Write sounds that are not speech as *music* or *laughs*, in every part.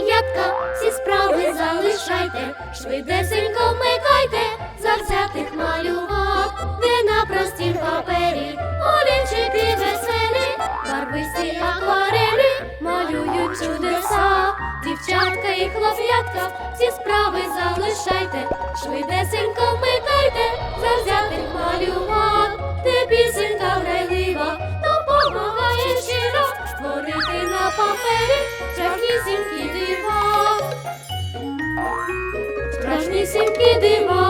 хлоп'ятка, всі справи залишайте, швидесенько вмикайте, завзятих малював, де на простім папері, олівчики веселі, барвисті акварелі малюють чудеса. Дівчатка і хлоп'ятка, всі справи залишайте, швидесенько вмикайте, завзятих малював, де пісенька грайлива, допомагає щиро створити на папері страшнісінькі дива. Страшнісінькі дива.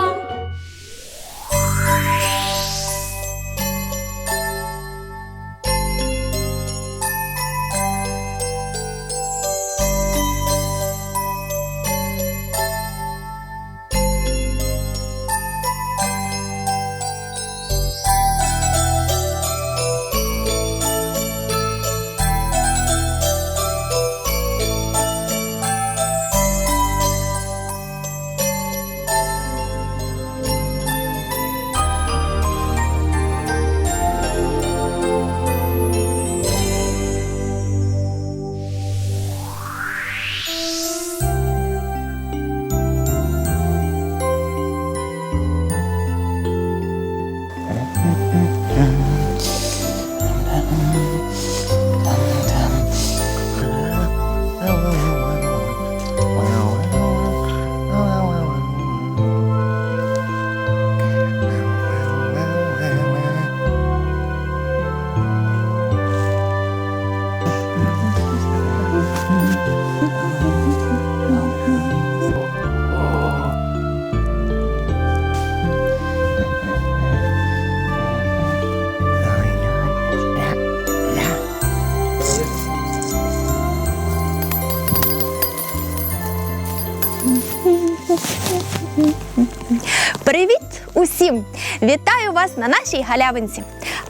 Вітаю вас на нашій галявинці.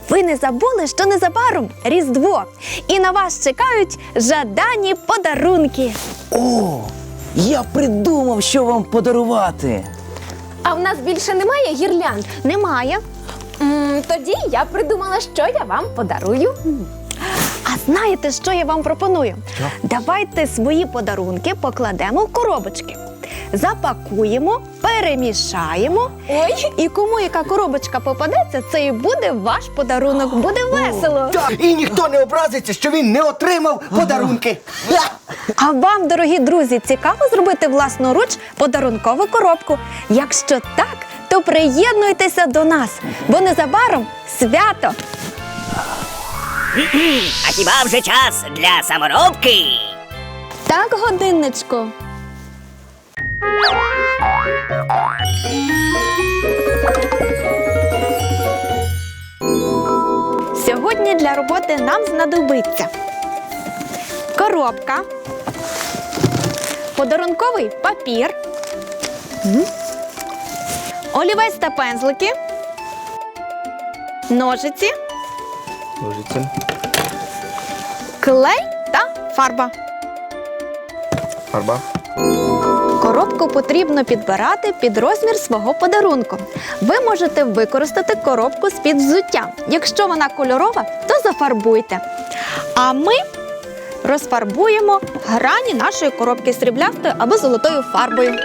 Ви не забули, що незабаром Різдво, і на вас чекають жадані подарунки. О, я придумав, що вам подарувати. А в нас більше немає гірлянд. Немає. М, тоді я придумала, що я вам подарую. А знаєте, що я вам пропоную? Давайте свої подарунки покладемо в коробочки. Запакуємо, перемішаємо. Ой, І кому яка коробочка попадеться, це і буде ваш подарунок. Буде весело. Так, і ніхто не образиться, що він не отримав подарунки. А вам, дорогі друзі, цікаво зробити власноруч подарункову коробку? Якщо так, то приєднуйтеся до нас, бо незабаром свято. А хіба вже час для саморобки? Так, годинничку. Сьогодні для роботи нам знадобиться коробка, подарунковий папір, олівець та пензлики, ножиці, клей та фарба. Фарба. Коробку потрібно підбирати під розмір свого подарунку. Ви можете використати коробку з-під взуття. Якщо вона кольорова, то зафарбуйте. А ми розфарбуємо грані нашої коробки сріблястою або золотою фарбою.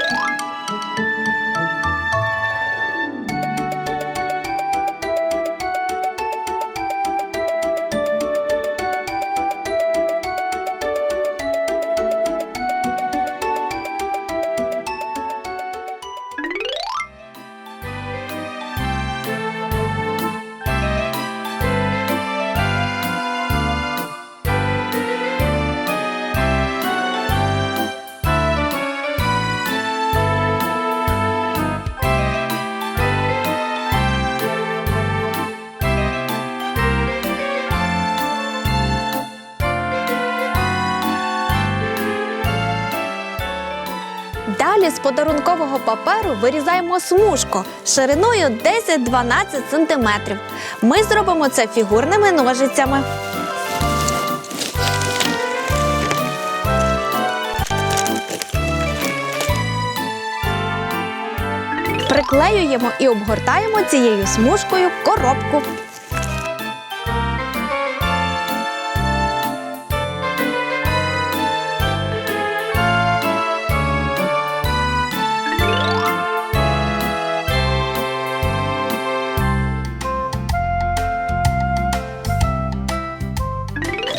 З подарункового паперу вирізаємо смужку шириною 10-12 см. Ми зробимо це фігурними ножицями. Приклеюємо і обгортаємо цією смужкою коробку.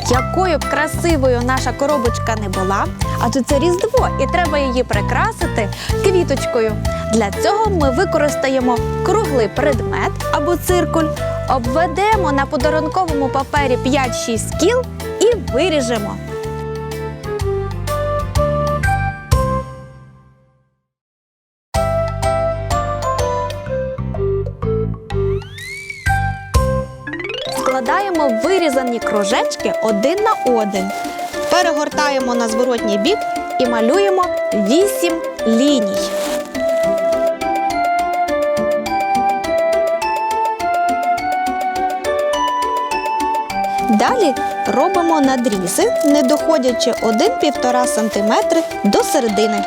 Якою б красивою наша коробочка не була, адже це Різдво, і треба її прикрасити квіточкою. Для цього ми використаємо круглий предмет або циркуль, обведемо на подарунковому папері 5-6 кіл і виріжемо. Вирізані кружечки один на один. Перегортаємо на зворотній бік і малюємо 8 ліній. Далі робимо надрізи, не доходячи 1-1,5 см до середини.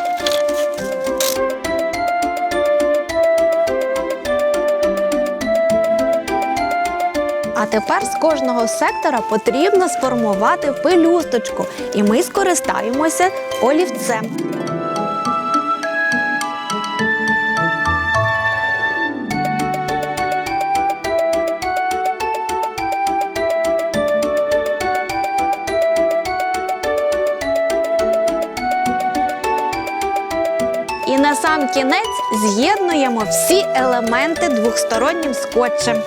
А тепер з кожного сектора потрібно сформувати пелюсточку, і ми скористаємося олівцем. І на сам кінець з'єднуємо всі елементи двохстороннім скотчем.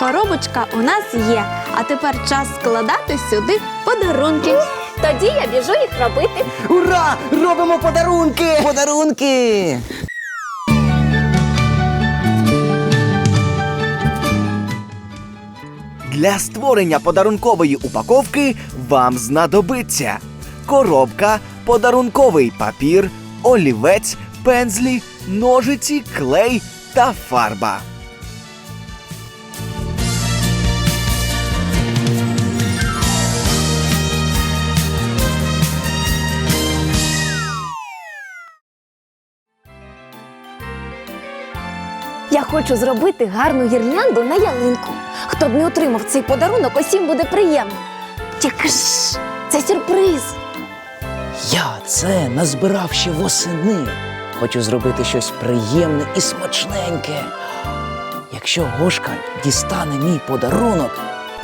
Коробочка у нас є, а тепер час складати сюди подарунки. Тоді я біжу їх робити. Ура! Робимо подарунки! Подарунки! Для створення подарункової упаковки вам знадобиться коробка, подарунковий папір, олівець, пензлі, ножиці, клей та фарба. Хочу зробити гарну гірлянду на ялинку. Хто б не отримав цей подарунок, усім буде приємно. Тільки ж це сюрприз. Я це назбирав ще восени. Хочу зробити щось приємне і смачненьке. Якщо Гошка дістане мій подарунок,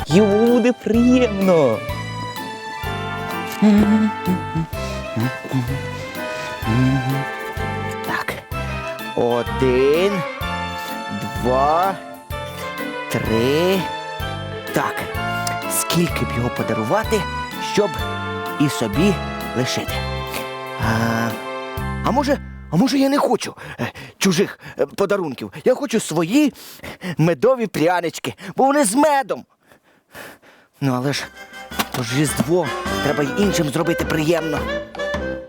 йому буде приємно. Так. Один, два, три. Так. Скільки б його подарувати, щоб і собі лишити? А, а може, а може я не хочу е, чужих е, подарунків. Я хочу свої медові прянички, бо вони з медом. Ну, але ж то ж Різдво, треба й іншим зробити приємно.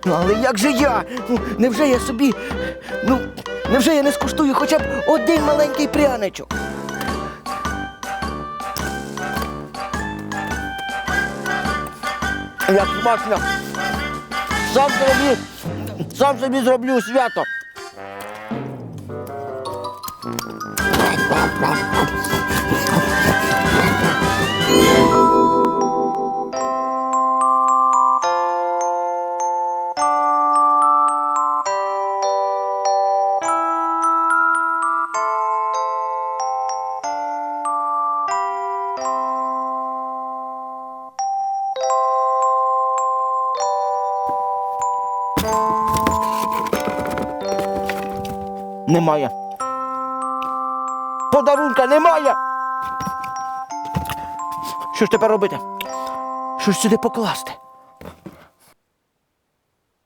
Ну, але як же я? Ну, невже я собі. Ну, невже я не скуштую хоча б один маленький пряничок? Як смачно! Сам собі, сам собі зроблю свято. Немає. Подарунка немає. Що ж тепер робити? Що ж сюди покласти?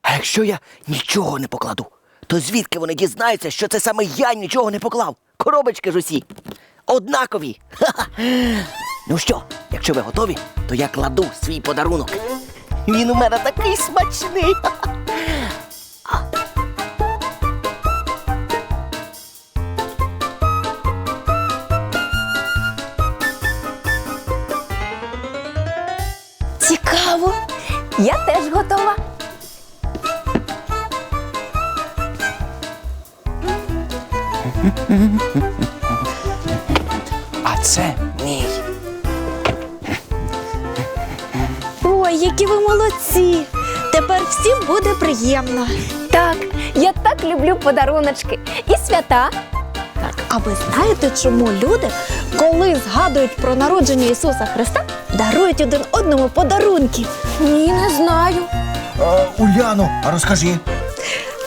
А якщо я нічого не покладу, то звідки вони дізнаються, що це саме я нічого не поклав? Коробочки ж усі. Однакові. Ха-ха. *laughs* Ну що, якщо ви готові, то я кладу свій подарунок. Він у мене такий смачний. *laughs* Цікаво. Я теж готова. А це мій. Ой, які ви молодці! Тепер всім буде приємно. Так, я так люблю подаруночки і свята. А ви знаєте, чому люди, коли згадують про народження Ісуса Христа, дарують один одному подарунки? Ні, не знаю. Е, Уляно, а розкажи.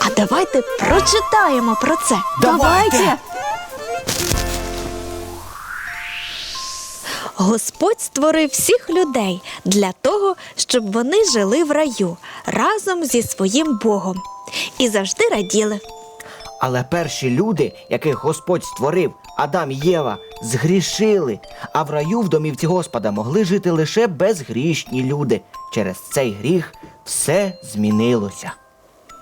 А давайте прочитаємо про це. Давайте. Господь створив всіх людей для того, щоб вони жили в раю разом зі своїм Богом і завжди раділи. Але перші люди, яких Господь створив, Адам і Єва, згрішили, а в раю в домівці Господа могли жити лише безгрішні люди. Через цей гріх все змінилося.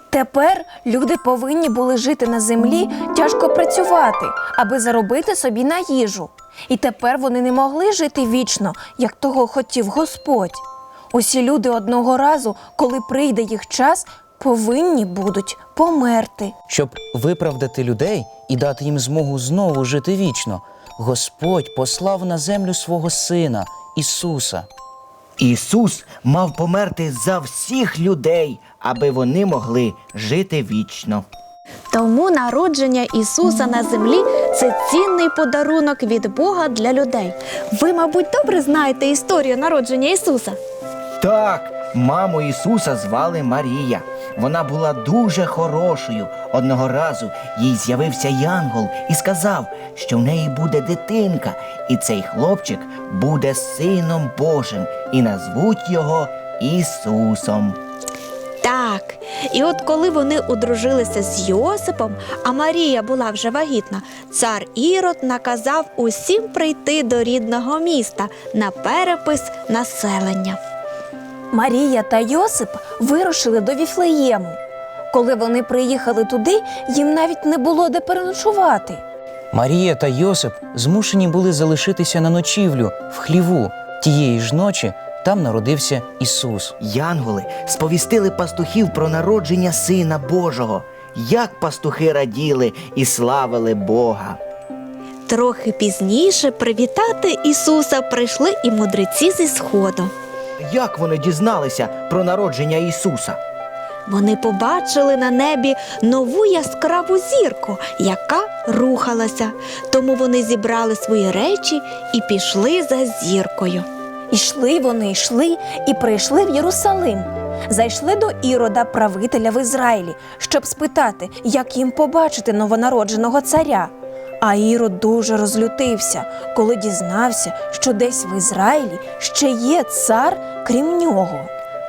Тепер люди повинні були жити на землі, тяжко працювати, аби заробити собі на їжу. І тепер вони не могли жити вічно, як того хотів Господь. Усі люди одного разу, коли прийде їх час, повинні будуть померти. Щоб виправдати людей і дати їм змогу знову жити вічно, Господь послав на землю свого Сина Ісуса. Ісус мав померти за всіх людей, аби вони могли жити вічно. Тому народження Ісуса на землі це цінний подарунок від Бога для людей. Ви, мабуть, добре знаєте історію народження Ісуса. Так, маму Ісуса звали Марія. Вона була дуже хорошою. Одного разу їй з'явився янгол і сказав, що в неї буде дитинка, і цей хлопчик буде сином Божим, і назвуть його Ісусом. Так. І от коли вони одружилися з Йосипом, а Марія була вже вагітна, цар Ірод наказав усім прийти до рідного міста на перепис населення. Марія та Йосип вирушили до Віфлеєму. Коли вони приїхали туди, їм навіть не було де переночувати. Марія та Йосип змушені були залишитися на ночівлю в хліву. Тієї ж ночі там народився Ісус. Янголи сповістили пастухів про народження Сина Божого. Як пастухи раділи і славили Бога. Трохи пізніше привітати Ісуса прийшли і мудреці зі сходу. Як вони дізналися про народження Ісуса? Вони побачили на небі нову яскраву зірку, яка рухалася. Тому вони зібрали свої речі і пішли за зіркою. Ішли вони, йшли і прийшли в Єрусалим. Зайшли до Ірода, правителя в Ізраїлі, щоб спитати, як їм побачити новонародженого царя. А Ірод дуже розлютився, коли дізнався, що десь в Ізраїлі ще є цар, крім нього.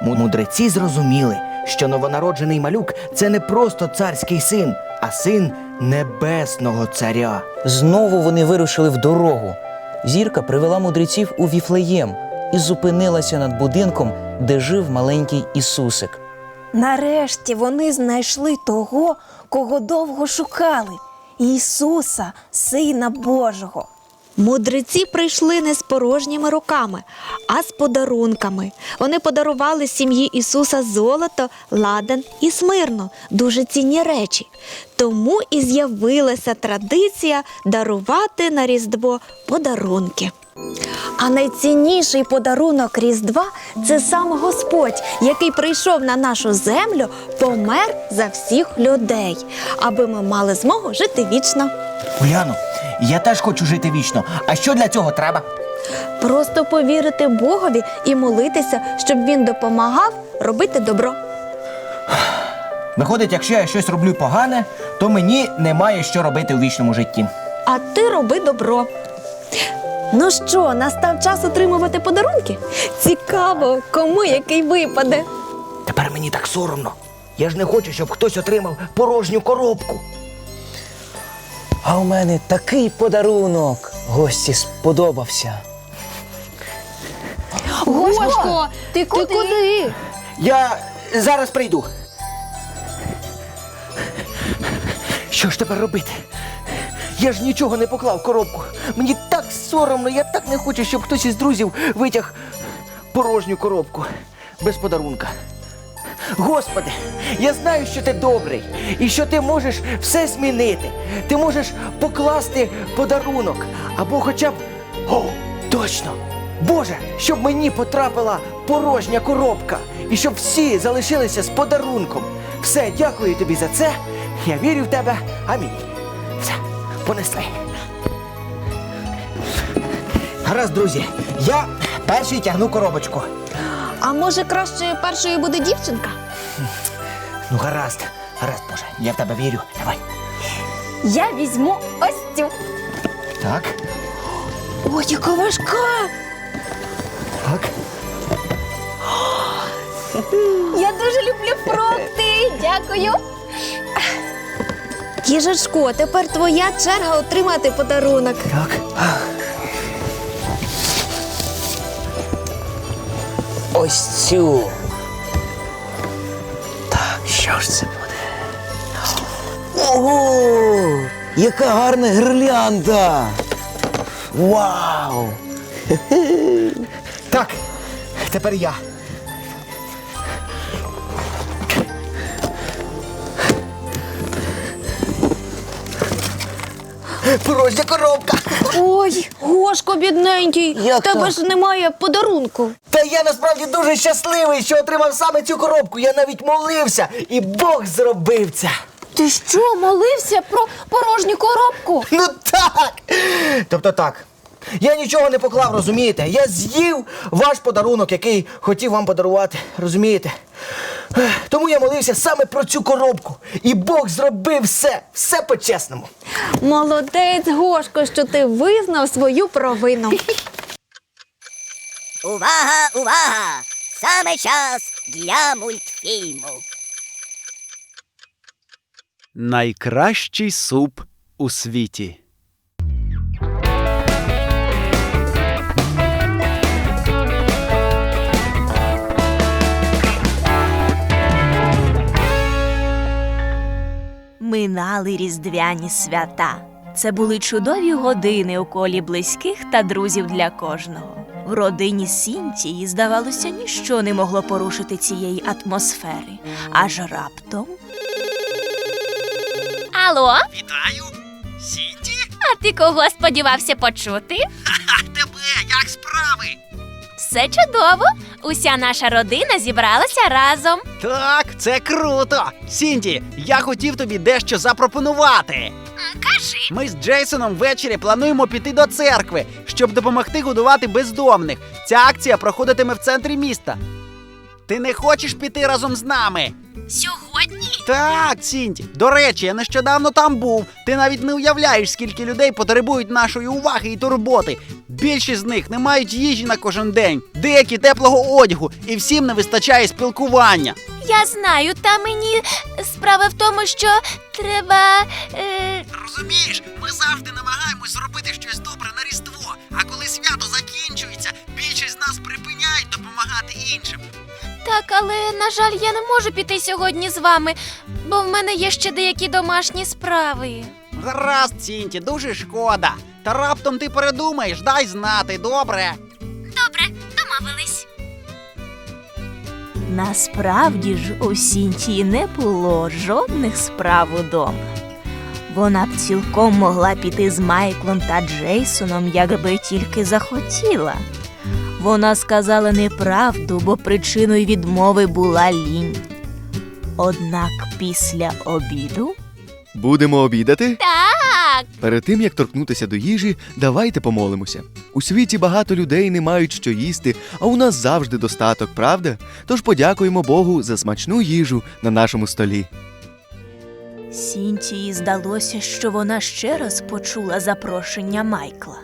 Мудреці зрозуміли, що новонароджений малюк це не просто царський син, а син небесного царя. Знову вони вирушили в дорогу. Зірка привела мудреців у Віфлеєм і зупинилася над будинком, де жив маленький Ісусик. Нарешті вони знайшли того, кого довго шукали Ісуса, Сина Божого. Мудреці прийшли не з порожніми руками, а з подарунками. Вони подарували сім'ї Ісуса золото, ладан і смирно дуже цінні речі. Тому і з'явилася традиція дарувати на Різдво подарунки. А найцінніший подарунок Різдва це сам Господь, який прийшов на нашу землю, помер за всіх людей, аби ми мали змогу жити вічно. Уляно, я теж хочу жити вічно. А що для цього треба? Просто повірити Богові і молитися, щоб він допомагав робити добро. Виходить, якщо я щось роблю погане, то мені немає що робити у вічному житті. А ти роби добро. Ну що, настав час отримувати подарунки? Цікаво, кому який випаде. Тепер мені так соромно. Я ж не хочу, щоб хтось отримав порожню коробку. А у мене такий подарунок. Гості сподобався. Гошко, ти куди? Я зараз прийду. Що ж тепер робити? Я ж нічого не поклав в коробку. Мені соромно, я так не хочу, щоб хтось із друзів витяг порожню коробку без подарунка. Господи, я знаю, що ти добрий і що ти можеш все змінити. Ти можеш покласти подарунок або хоча б. О, точно! Боже, щоб мені потрапила порожня коробка і щоб всі залишилися з подарунком. Все, дякую тобі за це. Я вірю в тебе. Амінь. Все, понесли. Гаразд, друзі, я перший тягну коробочку. А може краще першою буде дівчинка? Ну, гаразд, гаразд, Боже, я в тебе вірю. Давай. Я візьму ось цю. Так, Ой, яка важка! так. Я дуже люблю фрукти. Дякую. Їжачко, тепер твоя черга отримати подарунок. Так. Ось цю. Так, що ж це буде? Ого! Яка гарна гірлянда! Вау! *laughs* Так, тепер я. Порожня коробка! Ой, Гошко, бідненький, Як тебе так? ж немає подарунку. Та я насправді дуже щасливий, що отримав саме цю коробку. Я навіть молився, і Бог зробив це. Ти що, молився про порожню коробку? Ну так. Тобто так. Я нічого не поклав, розумієте? Я з'їв ваш подарунок, який хотів вам подарувати, розумієте? Тому я молився саме про цю коробку. І Бог зробив все, все по-чесному. Молодець, Гошко, що ти визнав свою провину. *laughs* Увага, увага! Саме час для мультфільму. Найкращий суп у світі. Минали різдвяні свята. Це були чудові години у колі близьких та друзів для кожного. В родині Сінтії, здавалося, ніщо не могло порушити цієї атмосфери. Аж раптом Алло, Вітаю! Сінті? а ти кого сподівався почути? А тебе як справи? Все чудово. Уся наша родина зібралася разом. Так, це круто! Сінті, я хотів тобі дещо запропонувати. Кажи. Ми з Джейсоном ввечері плануємо піти до церкви, щоб допомогти годувати бездомних. Ця акція проходитиме в центрі міста. Ти не хочеш піти разом з нами? Сьогодні? Так, Сінті. До речі, я нещодавно там був. Ти навіть не уявляєш, скільки людей потребують нашої уваги і турботи. Більшість з них не мають їжі на кожен день, деякі теплого одягу, і всім не вистачає спілкування. Я знаю, та мені справа в тому, що треба. Е... Розумієш, ми завжди намагаємось зробити щось добре на Різдво. А коли свято закінчується, більшість з нас припиняють допомагати іншим. Так, але на жаль, я не можу піти сьогодні з вами, бо в мене є ще деякі домашні справи. Гаразд, Сінті, дуже шкода. Та раптом ти передумаєш, дай знати, добре. Добре, домовились. насправді ж у Сінтії не було жодних справ удома. Вона б цілком могла піти з Майклом та Джейсоном, якби тільки захотіла. Вона сказала неправду, бо причиною відмови була лінь. Однак після обіду Будемо обідати? Так, Перед тим як торкнутися до їжі, давайте помолимося. У світі багато людей не мають що їсти, а у нас завжди достаток, правда? Тож подякуємо Богу за смачну їжу на нашому столі. Сінтії здалося, що вона ще раз почула запрошення Майкла.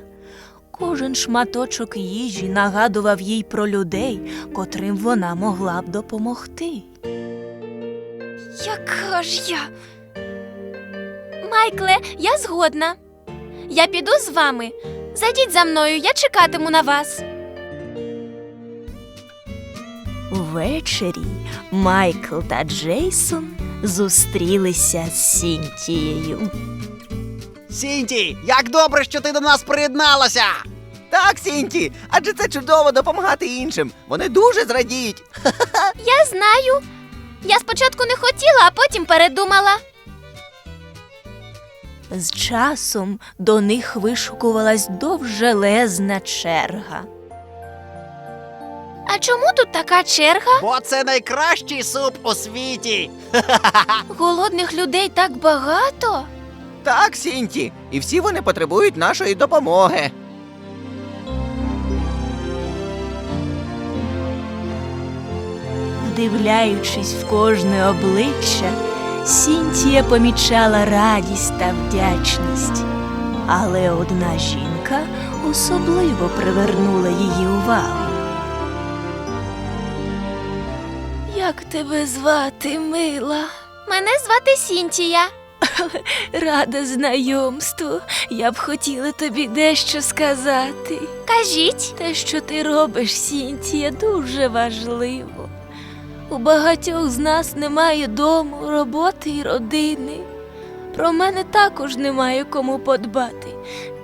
Кожен шматочок їжі нагадував їй про людей, котрим вона могла б допомогти. яка ж я. Майкле, я згодна. Я піду з вами. Зайдіть за мною, я чекатиму на вас. Ввечері Майкл та Джейсон зустрілися з Сінтією. Сінті, як добре, що ти до нас приєдналася! Так, Сінті, адже це чудово допомагати іншим. Вони дуже зрадіють. *laughs* Я знаю. Я спочатку не хотіла, а потім передумала. З часом до них вишукувалась довжелезна черга. А чому тут така черга? Бо це найкращий суп у світі. *laughs* Голодних людей так багато. Так, Сінті, і всі вони потребують нашої допомоги. Вдивляючись в кожне обличчя, Сінтія помічала радість та вдячність. Але одна жінка особливо привернула її увагу. Як тебе звати, мила? Мене звати Сінтія. *laughs* Рада знайомству. Я б хотіла тобі дещо сказати. Кажіть. Те, що ти робиш, Сінтія, дуже важливо. У багатьох з нас немає дому, роботи і родини. Про мене також немає кому подбати.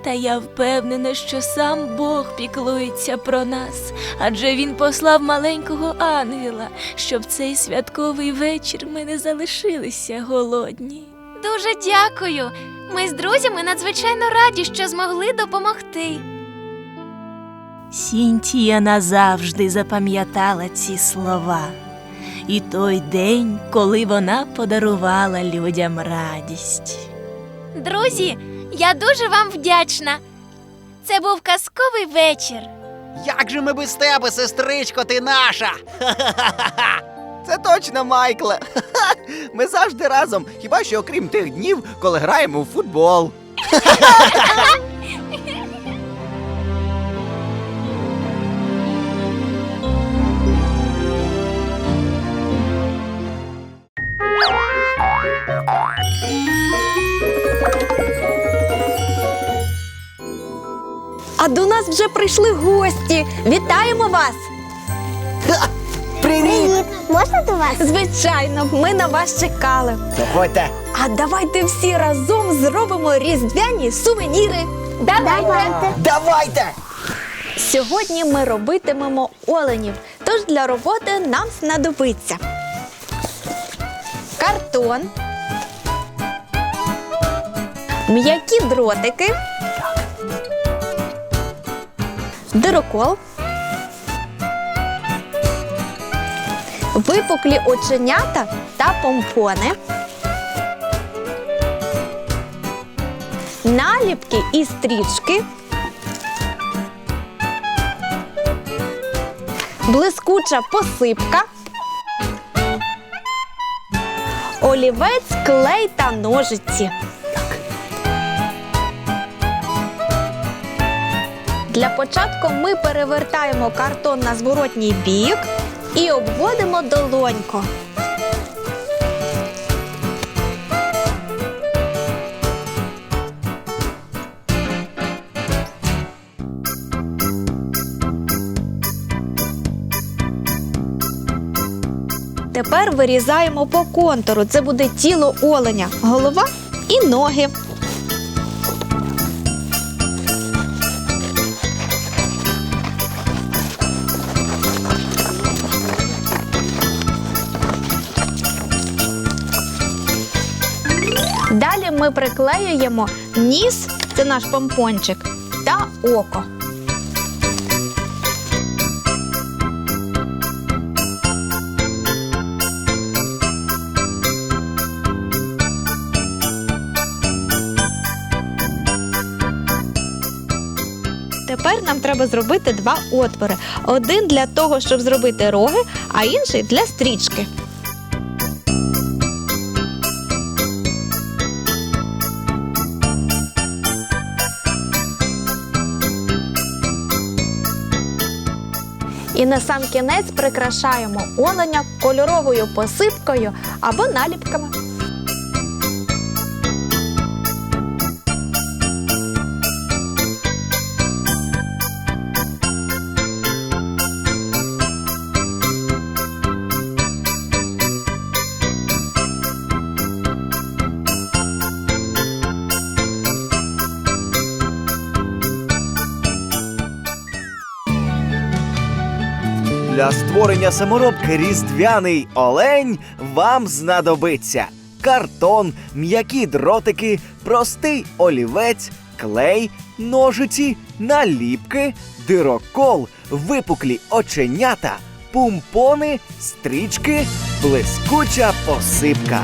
Та я впевнена, що сам Бог піклується про нас, адже він послав маленького ангела, щоб цей святковий вечір ми не залишилися голодні. Дуже дякую. Ми з друзями надзвичайно раді, що змогли допомогти. Сінтія назавжди запам'ятала ці слова. І той день, коли вона подарувала людям радість. Друзі, я дуже вам вдячна. Це був казковий вечір. Як же ми без тебе, сестричко, ти наша? Це точно, Майкле. Ми завжди разом, хіба що окрім тих днів, коли граємо в футбол. *laughs* А до нас вже прийшли гості. Вітаємо вас! Привіт! Можна до вас? Звичайно, ми на вас чекали. Заходьте! А давайте всі разом зробимо різдвяні сувеніри. Давайте! Давайте! Сьогодні ми робитимемо оленів, тож для роботи нам знадобиться картон, м'які дротики, дирокол, випуклі оченята та помпони, наліпки і стрічки. блискуча посипка, олівець, клей та ножиці. Для початку ми перевертаємо картон на зворотній бік і обводимо долонько. Тепер вирізаємо по контуру. Це буде тіло оленя, голова і ноги. Ми приклеюємо ніс, це наш помпончик, та око. Тепер нам треба зробити два отвори: один для того, щоб зробити роги, а інший для стрічки. І на сам кінець прикрашаємо оленя кольоровою посипкою або наліпками. Для створення саморобки різдвяний олень вам знадобиться картон, м'які дротики, простий олівець, клей, ножиці, наліпки, дирокол, випуклі оченята, пумпони, стрічки, блискуча посипка.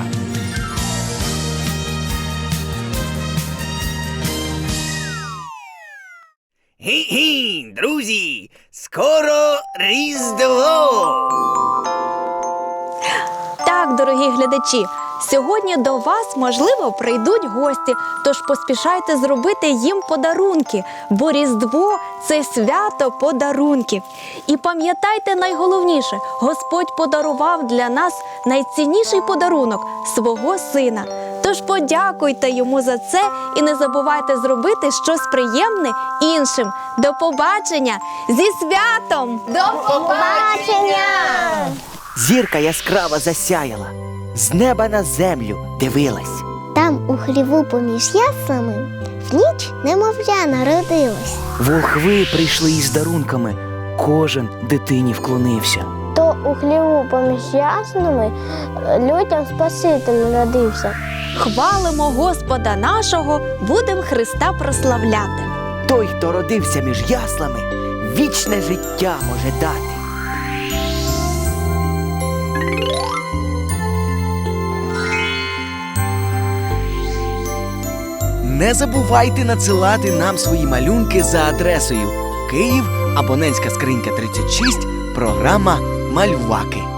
Гі-гі, друзі, скоро Різдво! Так, дорогі глядачі, сьогодні до вас, можливо, прийдуть гості, тож поспішайте зробити їм подарунки, бо Різдво це свято подарунків. І пам'ятайте найголовніше: Господь подарував для нас найцінніший подарунок свого сина. Тож подякуйте йому за це і не забувайте зробити щось приємне іншим. До побачення зі святом! До побачення! Зірка яскраво засяяла, з неба на землю дивилась. Там у хліву поміж яслами в ніч немовля народилось. Волхви прийшли із дарунками, кожен дитині вклонився. У хліву поміж яснами людям Спаситель народився. Хвалимо Господа нашого, будем Христа прославляти. Той, хто родився між яслами, вічне життя може дати. Не забувайте надсилати нам свої малюнки за адресою Київ, абонентська скринька 36, програма Малюваки.